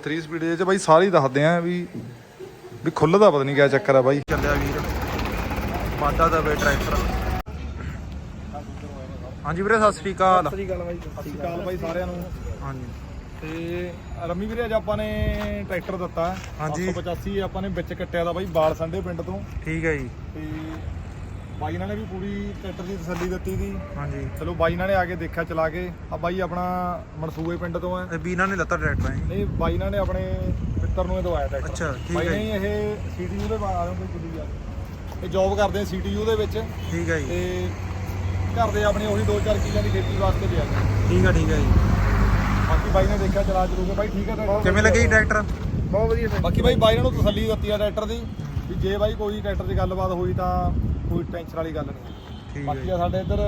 3 speed ਦੇ ਚ ਬਾਈ ਸਾਰੇ ਦੱਸਦੇ ਆ ਵੀ ਵੀ ਖੁੱਲਦਾ ਪਤਾ ਨਹੀਂ ਕਿਆ ਚੱਕਰ ਆ ਬਾਈ। ਚੱਲਿਆ ਵੀਰ। ਮਾਦਾ ਦਾ ਵੇ ਟਰੈਕਟਰ ਹਾਂਜੀ ਵੀਰੇ ਸਤਿ ਸ੍ਰੀ ਅਕਾਲ। ਸਤਿ ਸ਼੍ਰੀ ਅਕਾਲ ਬਾਈ ਸਤਿ ਸ਼੍ਰੀ ਅਕਾਲ ਬਾਈ ਸਾਰਿਆਂ ਨੂੰ। ਹਾਂਜੀ। ਤੇ ਰਮੀ ਵੀਰੇ ਅੱਜ ਆਪਾਂ ਨੇ ਟਰੈਕਟਰ ਦਿੱਤਾ। ਹਾਂਜੀ। 785 ਆਪਾਂ ਨੇ ਵਿੱਚ ਕੱਟਿਆ ਦਾ ਬਾਈ ਬਾਲ ਸੰਡੇ ਪਿੰਡ ਤੋਂ। ਠੀਕ ਹੈ ਜੀ। ਤੇ ਬਾਈ ਨਾਲ ਨੇ ਵੀ ਪੂਰੀ ਟਰੈਕਟਰ ਦੀ ਤਸੱਲੀ ਦਿੱਤੀ ਸੀ ਹਾਂਜੀ। ਚਲੋ ਬਾਈ ਨਾਲ ਨੇ ਆ ਕੇ ਦੇਖਿਆ ਚਲਾ ਕੇ। ਆ ਬਾਈ ਆਪਣਾ ਮਨਸੂਬੇ ਪਿੰਡ ਤੋਂ ਹੈ। ਤੇ ਵੀਰਾਂ ਨੇ ਲੱਤਾ ਟਰੈਕਟਰ ਹੈ। ਨਹੀਂ ਬਾਈ ਨਾਲ ਨੇ ਆਪਣੇ ਮਿੱਤਰ ਨੂੰ ਇਹ ਦਵਾਇਆ ਟਰੈਕਟਰ। ਅੱਛਾ, ਠੀਕ ਬਾਈ ਹੈ ਨੇ ਇਹ ਸੀਟੀਯੂ ਦੇ ਬਾਰੇ ਕੋਈ ਕੁੜੀ ਆ। ਇਹ ਜੌਬ ਕਰਦੇ ਸੀਟੀਯੂ ਦੇ ਵਿੱਚ। ਠੀਕ ਹੈ ਜੀ। ਤੇ ਘਰ ਦੇ ਆਪਣੀ ਉਹੀ 2-4 ਕਿੱਲਿਆਂ ਦੀ ਖੇਤੀ ਵਾਸਤੇ ਲਿਆ। ਠੀਕ ਹੈ ਠੀਕ ਹੈ ਜੀ। ਬਾਕੀ ਬਾਈ ਨੇ ਦੇਖਿਆ ਚਲਾ ਚਲੂਗਾ ਬਾਈ ਠੀਕ ਹੈ ਟਰੈਕਟਰ ਕਿਵੇਂ ਲੱਗੇ ਜੀ ਟਰੈਕਟਰ? ਬਹੁਤ ਵਧੀਆ ਬਾਕੀ ਬਾਈ ਬਾਈ ਨੂੰ ਤਸੱਲੀ ਦਿੱਤੀ ਆ ਟਰੈਕਟਰ ਦੀ। ਵੀ ਜੇ ਬਾਈ ਕੋਈ ਟਰੈਕਟਰ ਦੀ ਗੱਲਬਾਤ ਹੋਈ ਤਾਂ ਕੋਈ ਟੈਨਸ਼ਨ ਵਾਲੀ ਗੱਲ ਨਹੀਂ। ਠੀਕ ਹੈ ਬਾਕੀ ਆ ਸਾਡੇ ਇੱਧਰ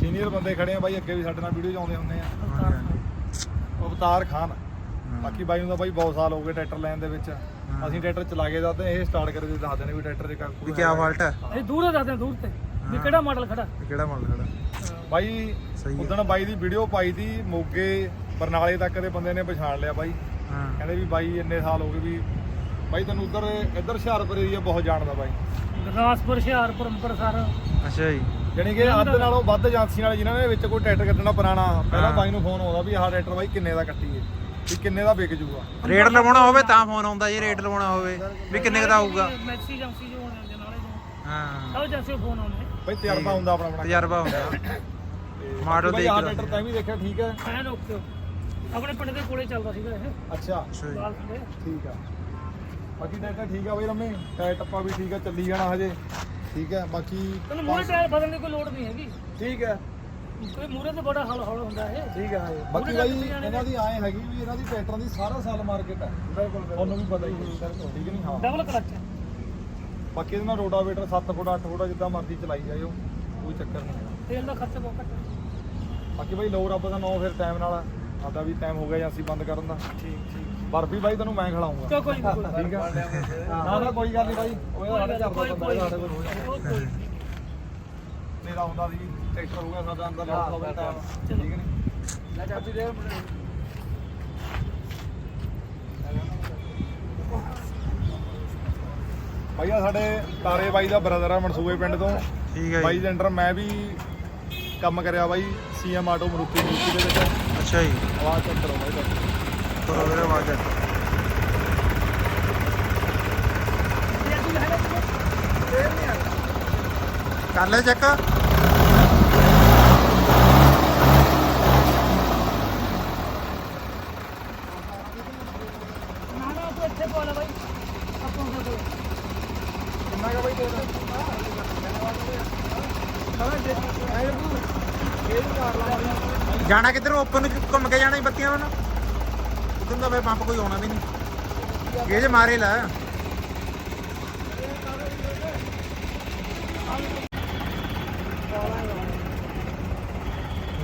ਸੀਨੀਅਰ ਬੰਦੇ ਖੜੇ ਆ ਬਾਈ ਅੱਗੇ ਵੀ ਸਾਡੇ ਨਾਲ ਵੀਡੀਓ 'ਚ ਆਉਂਦੇ ਹੁੰਦੇ ਆ। ਅਵਤਾਰ ਖਾਨ। ਬਾਕੀ ਬਾਈ ਨੂੰ ਤਾਂ ਬਾਈ ਬਹੁਤ ਸਾਲ ਹੋ ਗਏ ਟਰੈਕਟਰ ਲੈਣ ਦੇ ਵਿੱਚ। ਅਸੀਂ ਟਰੈਕਟਰ ਚਲਾ ਕੇ ਦਾ ਤੇ ਇਹ ਸਟਾਰਟ ਕਰੇ ਦੇ ਦੱਸਦੇ ਨੇ ਵੀ ਟਰੈਕਟਰ ਦੇ ਵੀ ਕਿਆ ਫਾਲਟ ਹੈ? ਇਹ ਦੂਰ ਦੱਸਦੇ ਆ, ਦੂਰ ਤੇ। ਵੀ ਕਿਹੜਾ ਮਾਡਲ ਖੜਾ? ਕਿਹੜਾ ਮਾਡਲ ਖੜਾ? ਬਾਈ ਉਦੋਂ ਬਾਈ ਦੀ ਵੀਡੀਓ ਪਾਈ ਦੀ ਮੋਗੇ ਬਰਨਾਲੇ ਤੱਕ ਦੇ ਬੰਦੇ ਨੇ ਪਛਾਣ ਲਿਆ ਬਾਈ। ਕਹਿੰਦੇ ਵੀ ਬਾਈ ਇੰਨੇ ਸਾਲ ਹੋ ਗਏ ਵੀ ਬਾਈ ਤੈਨੂੰ ਉਧਰ ਇੱਧਰ ਹੁਸ਼ਿਆਰਪੁਰ ਏਰੀਆ ਬਹੁਤ ਜਾਣਦਾ ਬਾਈ। ਗੁਰਦਾਸਪੁਰ ਹੁਸ਼ਿਆਰਪੁਰ ਅੰਮ੍ਰਿਤਸਰ। ਅੱਛਾ ਜੀ। ਯਾਨੀ ਕਿ ਅੱਧ ਨਾਲੋਂ ਵੱਧ ਏਜੰਸੀ ਨਾਲ ਜਿਨ੍ਹਾਂ ਨੇ ਵਿੱਚ ਕੋਈ ਟਰੈਕਟਰ ਕੱਢਣਾ ਪੁਰਾਣਾ ਪਹਿਲਾਂ। ਬਾਈ ਨੂੰ ਫੋਨ ਆਉਂਦਾ ਵੀ ਆਹ ਟਰੈਕਟਰ ਬਾਈ ਕਿੰਨੇ ਦਾ ਕੱਟੀਏ ਵੀ ਕਿੰਨੇ ਦਾ ਵਿਕ ਜੂਗਾ। ਰੇਟ ਲਵਾਉਣਾ ਹੋਵੇ ਤਾਂ ਫੋਨ ਆਉਂਦਾ ਜੀ ਰੇਟ ਲਵਾਉਣਾ ਹੋਵੇ ਵੀ ਕਿੰਨੇ ਦਾ ਹੋਊਗਾ ਮੈਕਸੀ ਏਜੰਸੀ ਜੋ ਹੋਣੇ ਹੁੰਦੇ ਨਾਲੇ ਜੋ ਹਾਂ। ਸਭ ਏਜੰਸੀ ਫੋਨ ਆਉਂਦੇ ਬਾਈ ਤਜਰਬਾ ਹੁੰਦਾ ਆਪਣਾ ਆਪਣਾ। ਤਜਰਬਾ ਹੁੰਦਾ। ਤੇ ਮਾਡਲ ਦੇਖ ਆਹ ਲਓ। ਟਰੈਕਟਰ ਤਾਂ ਵੀ ਦੇਖਿਆ ਠੀਕ ਹੈ। ਐਨ ਓਕੇ ਆਪਣੇ ਪਿੰਡ ਦੇ ਕੋਲੇ ਚੱਲਦਾ ਸੀਗਾ ਇਹ। ਅੱਛਾ। ਠੀਕ ਆ। ਬਾਕੀ ਟਰੈਕਟਰ ਠੀਕ ਆ ਬਾਈ ਰਮੇ ਟਾਇਰ ਟੱਪਾ ਵੀ ਠੀਕ ਆ ਚੱਲੀ ਜਾਣਾ ਹਜੇ। ਠੀਕ ਹੈ ਬਾਕੀ ਤੈਨੂੰ ਮੂਹਰੇ ਟਾਇਰ ਬਦਲਣ ਦੀ ਕੋਈ ਲੋੜ ਨਹੀਂ ਹੈਗੀ। ਠੀਕ ਹੈ ਕੋਈ ਮੂਹਰੇ ਤੇ ਬੜਾ ਹਲ ਹੌਲ ਹੁੰਦਾ ਇਹ। ਠੀਕ ਹੈ ਬਾਕੀ ਬਾਈ ਇਹਨਾਂ ਦੀ ਆਏ ਹੈਗੀ ਵੀ ਇਹਨਾਂ ਦੀ ਟਰੈਕਟਰਾਂ ਦੀ ਸਾਰਾ ਸਾਲ ਮਾਰਕੀਟ ਹੈ ਬਿਲਕੁਲ ਤੁਹਾਨੂੰ ਵੀ ਪਤਾ ਹੀ ਹੈ। ਠੀਕ ਨਹੀਂ? ਹਾਂ। ਡਬਲ ਕਲਚ ਬਾਕੀ ਇਹਦੇ ਨਾਲ ਰੋਡਾਵੇਟਰ 7 ਫੁੱਟ 8 ਫੁੱਟ ਜਿੱਦਾਂ ਮਰਜ਼ੀ ਚਲਾਈ ਜਾਇਓ ਕੋਈ ਚੱਕਰ ਨਹੀਂ ਤੇਲ ਦਾ ਖਰਚਾ ਬਹੁਤ ਘੱਟ ਬਾਕੀ ਬਾਈ ਲੋ ਰੱਬ ਦਾ ਨਾਂ ਫਿਰ ਟਾਈਮ ਨਾਲ ਸਾਡਾ ਵੀ ਟਾਈਮ ਹੋ ਗਿਆ ਜਾਂ ਅਸੀਂ ਬੰਦ ਕਰਨ ਦਾ। ਠੀਕ ਠੀਕ। ਬਰਫੀ ਬਾਈ ਤੈਨੂੰ ਮੈਂ ਖਿਲਾਉਂਗਾ ਚਲੋ ਕੋਈ ਨਹੀਂ ਕੋਈ ਠੀਕ ਹੈ ਨਾ ਨਾ ਕੋਈ ਗੱਲ ਨਹੀਂ ਬਾਈ। ਉਹ ਸਾਡੇ ਘਰ ਦਾ ਬੰਦਾ ਹੈ, ਸਾਡੇ ਕੋਲ ਕੋਈ ਮੇਰਾ ਆਉਂਦਾ ਸੀ ਟਰੈਕਟਰ ਹੋ ਗਿਆ ਸਾਡਾ ਅੰਦਰ ਲੱਗ ਹੋਵੇ ਟਾਈਮ ਠੀਕ ਨਹੀਂ ਲੈ ਚਾਬੀ ਦੇ। ਬਾਈ ਆ ਸਾਡੇ ਤਾਰੇ ਬਾਈ ਦਾ ਬ੍ਰਦਰ ਆ ਮਨਸੂਬੇ ਪਿੰਡ ਤੋਂ। ਠੀਕ ਹੈ ਬਾਈ ਜੀ। ਦੇ ਅੰਡਰ ਮੈਂ ਵੀ ਕੰਮ ਕਰਿਆ ਬਾਈ ਸੀਐਮ ਆਟੋ ਮਰੂਤੀ ਮਰੂਤੀ ਦੇ ਵਿੱਚ। ਅੱਛਾ ਜੀ। ਆਵਾਜ਼ ਚੈੱਕ ਕਰੋ ਬਾਈ ਤੁਹਾਡੀ। ਚਲੋ ਵੀਰੇ ਆਵਾਜ਼ ਕਰ ਲੈ ਚੈੱਕ ਜਾਣਾ ਕਿੱਧਰ ਓਪਨ ਘੁੰਮ ਕੇ ਜਾਣਾ ਹੀ ਬੱਤੀਆਂ ਵੱਲ ਉਦੋਂ ਫੇ ਪੰਪ ਕੋਈ ਆਉਣਾ ਵੀ ਨਹੀਂ। ਗੇਜ ਮਾਰੇ ਲੈ।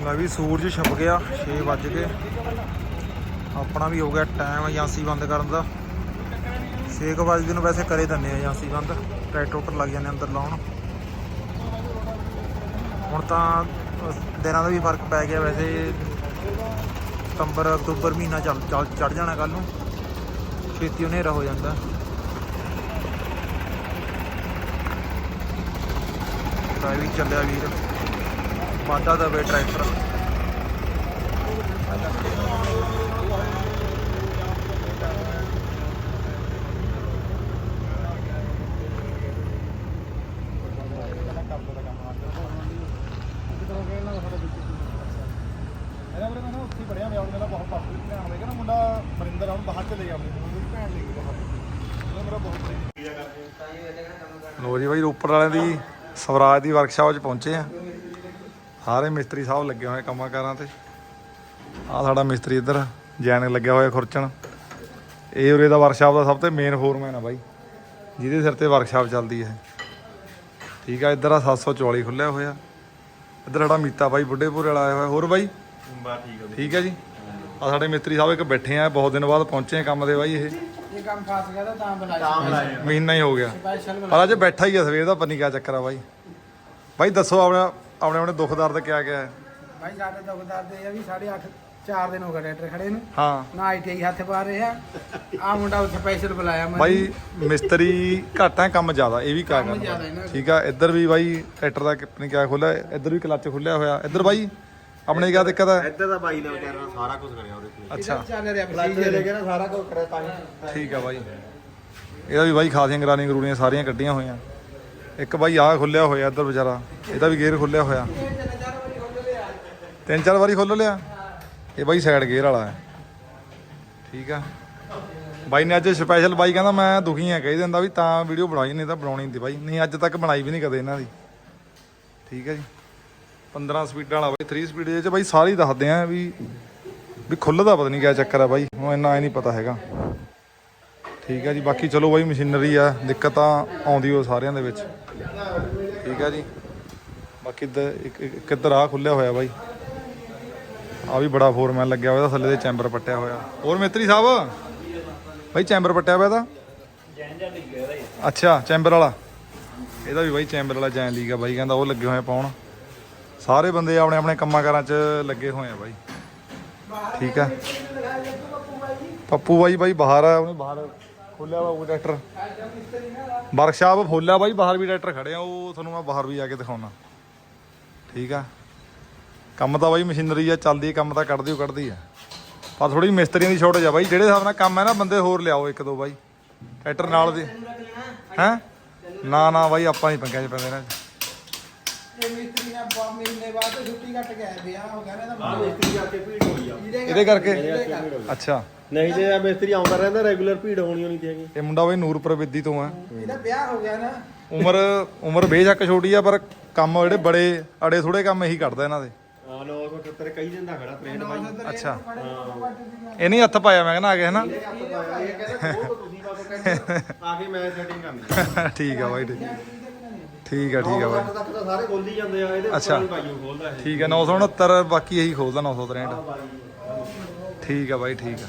ਲੈ ਵੀ ਸੂਰਜ ਛਿਪ ਗਿਆ 6 ਵੱਜ ਗਏ। ਆਪਣਾ ਵੀ ਹੋ ਗਿਆ ਟਾਈਮ ਏਜੰਸੀ ਬੰਦ ਕਰਨ ਦਾ। 6 ਵਜੇ ਨੂੰ ਵੈਸੇ ਕਰੇ ਦੰਨੇ ਏਜੰਸੀ ਬੰਦ। ਟਰੈਕਟਰ ਉੱਪਰ ਲੱਗ ਜਾਂਦੇ ਅੰਦਰ ਲਾਉਣ। ਹੁਣ ਤਾਂ ਦਿਨਾਂ ਦਾ ਵੀ ਫ਼ਰਕ ਪੈ ਗਿਆ ਵੈਸੇ। ਸਤੰਬਰ, ਅਕਤੂਬਰ ਮਹੀਨਾ ਚੱਲ ਚੱਲ ਚੜ ਜਾਣਾ ਕੱਲ ਨੂੰ। ਛੇਤੀ ਹਨੇਰਾ ਹੋ ਜਾਂਦਾ। ਤਾਂ ਵੀ ਚੱਲਿਆ ਵੀਰ। ਮਾਦਾ ਦਾ ਵੇ ਟਰੈਕਟਰ ਇਹਦਾ ਵੀਰੇ ਮੈਂ ਨਾ ਉੱਥੇ ਹੀ ਪੜਿਆ ਮੈਂ ਆਪਣਾ ਬਹੁਤ ਪਾਸਟਰ ਧਿਆਨ ਹੋਵੇਗਾ ਨਾ ਮੁੰਡਾ ਮਰਿੰਦਰ ਆ ਉਹਨੂੰ ਬਾਹਰ ਚਲੇ ਗਿਆ ਆਪਣੇ ਉਹਦੀ ਭੈਣ ਲੈ ਗਈ ਬਾਹਰ ਉਹਦਾ ਮੇਰਾ ਬਹੁਤ ਲੋ ਜੀ ਬਾਈ ਰੋਪੜ ਵਾਲਿਆਂ ਦੀ ਸਵਰਾਜ ਦੀ ਵਰਕਸ਼ਾਪ 'ਚ ਪਹੁੰਚੇ ਆ। ਸਾਰੇ ਮਿਸਤਰੀ ਸਾਹਿਬ ਲੱਗੇ ਹੋਏ ਕੰਮਾਂ ਕਾਰਾਂ ਤੇ। ਆ ਸਾਡਾ ਮਿਸਤਰੀ ਇੱਧਰ ਜੈਨ ਲੱਗਿਆ ਹੋਇਆ ਖੁਰਚਣ। ਇਹ ਉਰੇ ਦਾ ਵਰਕਸ਼ਾਪ ਦਾ ਸਭ ਤੋਂ ਮੇਨ ਫੋਰਮੈਨ ਆ ਬਾਈ ਜਿਹਦੇ ਸਿਰ ਤੇ ਵਰਕਸ਼ਾਪ ਚੱਲਦੀ ਹੈ ਠੀਕ ਆ ਇੱਧਰ ਆ 744 ਖੁੱਲਿਆ ਹੋਇਆ। ਇੱਧਰ ਸਾਡਾ ਮੀਤਾ ਬਾਈ ਬੁੱਢੇਪੁਰ ਵਾਲਾ ਆਇਆ ਹੋਇਆ। ਹੋਰ ਬਾਈ? ਠੀਕ ਹੈ ਜੀ? ਆ ਸਾਡੇ ਮਿਸਤਰੀ ਸਾਹਿਬ ਇੱਕ ਬੈਠੇ ਆ ਬਹੁਤ ਦਿਨ ਬਾਅਦ ਪਹੁੰਚੇ ਆ ਕੰਮ ਦੇ ਬਾਈ ਇਹ। ਇਹ ਕੰਮ ਫਸ ਗਿਆ ਤਾਂ ਤਾਂ ਬੁਲਾਇਆ। ਮਹੀਨਾ ਹੀ ਹੋ ਗਿਆ। ਸਪੈਸ਼ਲ ਪਰ ਅੱਜ ਬੈਠਾ ਹੀ ਆ ਸਵੇਰ ਦਾ ਪਤਾ ਨਹੀਂ ਕਿਆ ਚੱਕਰ ਆ ਬਾਈ। ਬਾਈ ਦੱਸੋ ਆਪਣਾ ਆਪਣੇ ਆਪਣੇ ਦੁੱਖ ਦਰਦ ਕਿਆ ਕਿਆ ਹੈ? ਭਾਈ ਸਾਡੇ ਦੁਕਾਨਦਾਰ ਦੇ ਇਹ ਵੀ 8.5 ਚਾਰ ਦਿਨ ਹੋ ਗਏ ਟਰੈਕਟਰ ਖੜੇ ਨੂੰ। ਹਾਂ। ਨਾ ਆਈਟੀਆਈ ਹੱਥ ਪਾ ਰਿਹਾ। ਆ ਮੁੰਡਾ ਸਪੈਸ਼ਲ ਬੁਲਾਇਆ ਮੈਂ ਬਾਈ ਮਿਸਤਰੀ ਘੱਟ ਹੈ ਕੰਮ ਜ਼ਿਆਦਾ ਇਹ ਵੀ ਕਿਆ ਕੰਮ ਜ਼ਿਆਦਾ ਇਹਨਾਂ। ਠੀਕ ਆ ਇੱਧਰ ਵੀ ਬਾਈ ਟਰੈਕਟਰ ਦਾ ਕਿਪਨੀ ਕਿਆ ਖੋਲਿਆ ਇੱਧਰ ਵੀ ਕਲੱਚ ਖੁੱਲਿਆ ਹੋਇਆ। ਇੱਧਰ ਬਾਈ। ਆਪਣੇ ਕਿਆ ਦਿੱਕਤ ਹੈ ਇੱਧਰ ਦਾ ਬਾਈ ਨੇ ਵਿਚਾਰਾ ਸਾਰਾ ਕੁਝ ਕਰਿਆ ਉਹਦੇ ਕੋਲ। ਅੱਛਾ। ਚੱਲ ਰਿਹਾ ਪ੍ਰੋਸੀਜਰ ਲੈ ਕੇ ਨਾ ਸਾਰਾ ਕੁਝ ਕਰਿਆ ਤਾਂ ਹੀ। ਠੀਕ ਆ ਬਾਈ। ਇਹਦਾ ਵੀ ਬਾਈ ਖਾਸੀਆਂ ਗਰਾਨੀਆਂ ਗਰੂੜੀਆਂ ਸਾਰੀਆਂ ਕੱਢੀਆਂ ਹੋਈਆਂ। ਇੱਕ ਬਾਈ ਆਹ ਖੁੱਲਿਆ ਹੋਇਆ ਇੱਧਰ ਵਿਚਾਰਾ। ਇਹਦਾ ਵੀ ਗੇਅਰ ਖੁੱਲਿਆ ਹੋਇਆ। ਤਿੰਨ ਚਾਰ ਵਾਰੀ ਖੋਲ ਲਿਆ। ਇਹ ਬਾਈ ਸਾਈਡ ਗੇਅਰ ਵਾਲਾ ਹੈ। ਠੀਕ ਆ। ਬਾਈ ਨੇ ਅੱਜ ਸਪੈਸ਼ਲ ਬਾਈ ਕਹਿੰਦਾ ਮੈਂ ਦੁਖੀ ਆ ਕਹਿ ਦਿੰਦਾ ਵੀ ਤਾਂ ਵੀਡੀਓ ਬਣਾਈ ਨਹੀਂ ਤਾਂ ਬਣਾਉਣੀ ਨਹੀਂ ਬਾਈ। ਨਹੀਂ ਅੱਜ ਤੱਕ ਬਣਾਈ ਵੀ ਨਹੀਂ ਕਦੇ ਇਹਨਾਂ ਦੀ। ਠੀਕ ਹੈ ਜੀ। 15 ਸਪੀਡਾਂ ਵਾਲਾ ਬਾਈ 3 ਸਪੀਡ ਦੇ ਚ ਬਾਈ ਸਾਰੇ ਦੱਸਦੇ ਆ ਵੀ ਵੀ ਖੁੱਲਦਾ ਪਤਾ ਨਹੀਂ ਕਿਆ ਚੱਕਰ ਆ ਬਾਈ, ਹੁਣ ਇੰਨਾ ਐ ਨਹੀਂ ਪਤਾ ਹੈਗਾ। ਠੀਕ ਹੈ ਜੀ, ਬਾਕੀ ਚਲੋ ਬਾਈ ਮਸ਼ੀਨਰੀ ਆ, ਦਿੱਕਤ ਤਾਂ ਆਉਂਦੀ ਉਹ ਸਾਰਿਆਂ ਦੇ ਵਿੱਚ। ਠੀਕ ਹੈ ਜੀ। ਬਾਕੀ ਇੱਧਰ ਇੱਕ ਇੱਕ- ਇੱਕ ਇੱਧਰ ਆ ਖੁੱਲਿਆ ਹੋਇਆ ਬਾਈ। ਆ ਵੀ ਬੜਾ ਫੋਰਮੈਨ ਲੱਗਿਆ ਹੋਇਆ, ਥੱਲੇ ਦੇ ਚੈਂਬਰ ਪੱਟਿਆ ਹੋਇਆ। ਹੋਰ ਮਿਸਤਰੀ ਸਾਹਿਬ? ਬਾਈ ਚੈਂਬਰ ਪੱਟਿਆ ਹੋਇਆ ਇਹਦਾ ਅੱਛਾ ਚੈਂਬਰ ਵਾਲਾ। ਇਹਦਾ ਵੀ ਬਾਈ ਚੈਂਬਰ ਵਾਲਾ ਜੈਨ ਲੀਗਾ ਬਾਈ, ਕਹਿੰਦਾ ਉਹ ਲੱਗੇ ਹੋਏ ਪਾਉਣ। ਸਾਰੇ ਬੰਦੇ ਆਪਣੇ ਆਪਣੇ ਕੰਮਾਂ ਕਾਰਾਂ 'ਚ ਲੱਗੇ ਹੋਏ ਆ ਬਾਈ। ਠੀਕ ਆ। ਪੱਪੂ ਬਾਈ ਬਾਈ ਬਾਹਰ ਆ, ਉਹਨੇ ਬਾਹਰ ਖੋਲਿਆ ਵਾ ਉਹ ਟਰੈਕਟਰ। ਵਰਕਸ਼ਾਪ ਖੋਲਿਆ ਬਾਈ, ਬਾਹਰ ਵੀ ਟਰੈਕਟਰ ਖੜੇ ਆ, ਉਹ ਤੁਹਾਨੂੰ ਮੈਂ ਬਾਹਰ ਵੀ ਜਾ ਕੇ ਦਿਖਾਉਣਾ। ਠੀਕ ਆ। ਕੰਮ ਤਾਂ ਬਾਈ ਮਸ਼ੀਨਰੀ ਆ, ਚੱਲਦੀ ਕੰਮ ਤਾਂ ਕੱਢਦੀ ਓ ਕੱਢਦੀ ਆ। ਪਰ ਥੋੜੀ ਮਿਸਤਰੀਆਂ ਦੀ ਸ਼ੋਰਟੇਜ ਆ ਬਾਈ, ਜਿਹੜੇ ਹਿਸਾਬ ਨਾਲ ਕੰਮ ਹੈ ਨਾ, ਬੰਦੇ ਹੋਰ ਲਿਆਓ ਇੱਕ ਦੋ ਬਾਈ। ਟਰੈਕਟਰ ਨਾਲ ਦੇ। ਹੈ? ਨਾ ਨਾ ਬਾਈ, ਆਪਾਂ ਨਹੀਂ ਪੰਗਿਆਂ 'ਚ ਪੈਂਦੇ ਨਾ। ਇਹ ਮਿਸਤਰੀ ਨੇ ਬਾ ਮਹੀਨੇ ਬਾਅਦ ਤੋਂ ਛੁੱਟੀ ਕੱਟ ਕੇ ਆਇਆ ਵਿਆਹ ਹੋ ਗਿਆ ਨਾ ਇਹਦਾ ਮਿਸਤਰੀ ਕਰਕੇ ਭੀੜ ਹੋਈ ਆ। ਇਹਦੇ ਕਰਕੇ ਅੱਛਾ। ਨਹੀਂ ਜੇ ਇਹ ਮਿਸਤਰੀ ਆਉਂਦਾ ਰਹਿੰਦਾ ਰੈਗੂਲਰ ਭੀੜ ਹੋਣੀ ਹੋਣੀ ਚਾਹੀਦੀ ਇਹ ਮੁੰਡਾ ਬਾਈ ਨੂਰਪੁਰ ਵਿੱਦੀ ਤੋਂ ਆ। ਇਹਦਾ ਵਿਆਹ ਹੋ ਗਿਆ ਨਾ। ਉਮਰ ਉਮਰ ਬੇਸ਼ੱਕ ਛੋਟੀ ਆ ਪਰ ਕੰਮ ਜਿਹੜੇ ਬੜੇ ਅੜੇ ਥੋੜੇ ਕੰਮ ਇਹੀ ਕੱਢਦਾ ਇਹਨਾਂ ਦੇ। ਹਾਂ 978 ਕਈ ਦਿਨ ਦਾ ਖੜਾ 63 ਬਾਈ। ਅੱਛਾ। ਇਹ ਨਹੀਂ ਹੱਥ ਪਾਇਆ ਮੈਂ ਕਹਿੰਦਾ ਆ ਕੇ ਹਨਾ ਇਹ ਕਹਿੰਦਾ ਉਹ ਤੁਸੀਂ ਬਾਬਾ ਕਹਿੰਦੇ ਆ ਕੇ ਮੈਂ ਸੈਟਿੰਗ ਕਰਨੀ ਠੀਕ ਆ ਬਾਈ ਠੀਕ ਠੀਕ ਆ ਠੀਕ ਆ ਬਾਈ। ਤੱਕ ਤਾਂ ਸਾਰੇ ਖੋਲੀ ਜਾਂਦੇ ਆ ਇਹਦੇ ਅੱਛਾ। ਉੱਪਰ ਭਾਈਓ ਖੋਲਦਾ ਇਹ। ਠੀਕ ਆ 969 ਬਾਕੀ ਇਹੀ ਖੋਲਦਾ 963 ਠੀਕ ਆ ਬਾਈ ਠੀਕ ਆ